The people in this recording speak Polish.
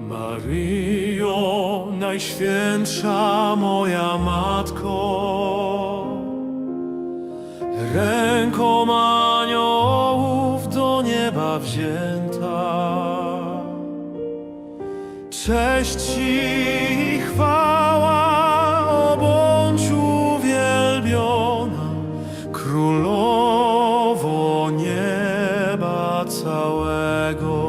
Maryjo, Najświętsza moja Matko, ręką aniołów do nieba wzięta. Cześć Ci i chwała, o bądź uwielbiona, Królowo nieba całego.